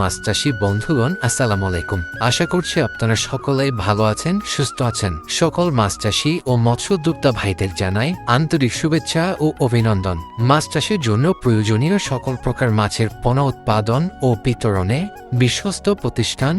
মাছ চাষি বন্ধুগণ, আসসালামু আলাইকুম। আশা করছি আপনারা সকলেই ভালো আছেন, সুস্থ আছেন। সকল মাছ চাষি ও মৎস্যোদ্যোক্তা ভাইদের জানাই আন্তরিক শুভেচ্ছা ও অভিনন্দন। মাছ চাষের জন্য প্রয়োজনীয় সকল প্রকার মাছের পোনা উৎপাদন ও বিতরণে বিশ্বস্ত প্রতিষ্ঠান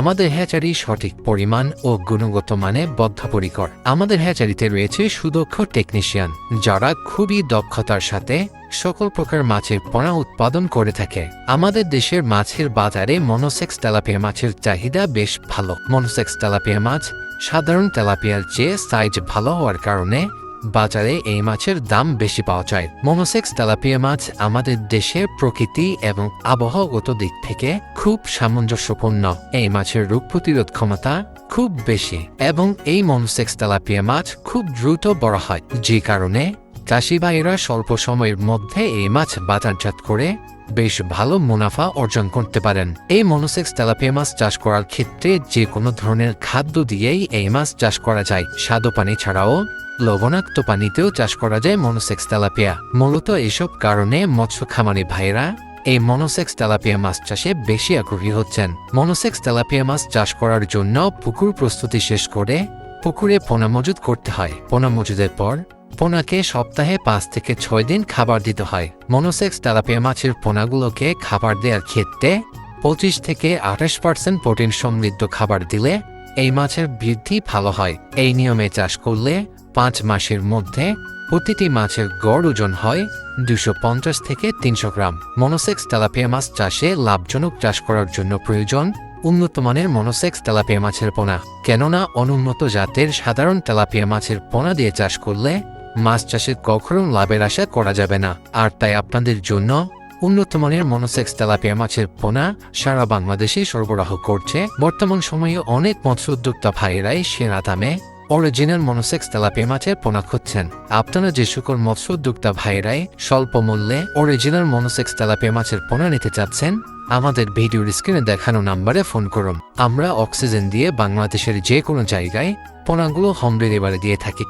আমাদের হ্যাচারি সঠিক পরিমাণ ও গুণগত মানে বদ্ধপরিকর। আমাদের হ্যাচারিতে রয়েছে সুদক্ষ টেকনিশিয়ান, যারা খুবই দক্ষতার সাথে সকল প্রকার মাছের পোনা উৎপাদন করে থাকে। আমাদের দেশের মাছের বাজারে মনোসেক্স তেলাপিয়া মাছের চাহিদা বেশ ভালো। মনোসেক্স তেলাপিয়া মাছ সাধারণ তেলাপিয়ার চেয়ে সাইজ ভালো হওয়ার কারণে বাজারে এই মাছের দাম বেশি পাওয়া যায়। মনোসেক্স তেলাপিয়া মাছ আমাদের দেশের প্রকৃতি এবং আবহাওয়াগত দিক থেকে খুব সামঞ্জস্যপূর্ণ। এই মাছের রোগ প্রতিরোধ ক্ষমতা খুব বেশি এবং এই মনোসেক্স তেলাপিয়া মাছ খুব দ্রুত বড় হয়। যে কারণে চাষি ভাইয়েরা স্বল্প সময়ের মধ্যে এই মাছ বাজারজাত করে বেশ ভালো মুনাফা অর্জন করতে পারেন। এই মনোসেক্স তেলাপিয়া মাছ চাষ করার ক্ষেত্রে যে কোনো ধরনের খাদ্য দিয়েই এই মাছ চাষ করা যায়। স্বাদু পানি ছাড়াও লবণাক্ত পানিতেও চাষ করা যায় মনোসেক্স তেলাপিয়া। মূলত এসব কারণে মৎস্য খামারি ভাইরা এই মনোসেক্স তেলাপিয়া মাছ চাষে বেশি আগ্রহী হচ্ছেন। মনোসেক্স তেলাপিয়া মাছ চাষ করার জন্য পুকুর প্রস্তুতি শেষ করে পুকুরে পোনা মজুদ করতে হয়। পোনা মজুদের পর পোনাকে সপ্তাহে পাঁচ থেকে ছয় দিন খাবার দিতে হয়। মনোসেক্স তেলাপিয়া মাছের পোনাগুলোকে খাবার দেওয়ার ক্ষেত্রে পঁচিশ থেকে আঠাশ পার্সেন্ট প্রোটিন সমৃদ্ধ খাবার দিলে এই মাছের বৃদ্ধি ভালো হয়। এই নিয়মে চাষ করলে পাঁচ মাসের মধ্যে প্রতিটি মাছের গড় ওজন হয় দুশো পঞ্চাশ থেকে তিনশো গ্রাম। মনোসেক্স তেলাপিয়া মাছ চাষে লাভজনক চাষ করার জন্য প্রয়োজন উন্নত মানের মনোসেক্স তেলাপিয়া মাছের পোনা। কেননা অনুন্নত জাতের সাধারণ তেলাপিয়া মাছের পোনা দিয়ে চাষ করলে মাছ চাষে কখনো লাভের আশা করা যাবে না। আর তাই আপনাদের জন্য উন্নত মানের মনোসেক্স তেলাপিয়া মাছের পোনা সারা বাংলাদেশে সরবরাহ করছে। বর্তমান সময়ে অনেক মৎস্য উদ্যোক্তা ভাইয়েরাই সেরা দামে অরিজিনাল মনোসেক্স তেলাপিয়া মাছের পোনা খুঁজছেন। আপনারা যে সকল মৎস্য উদ্যোক্তা ভাইয়েরাই স্বল্প মূল্যে অরিজিনাল মনোসেক্স তেলাপিয়া মাছের পোনা নিতে চাচ্ছেন, আমাদের ভিডিওর স্ক্রিনে দেখানো নাম্বারে ফোন করুন। আমরা অক্সিজেন দিয়ে বাংলাদেশের যে কোনো জায়গায় পোনাগুলো হোম ডেলিভারি দিয়ে থাকি।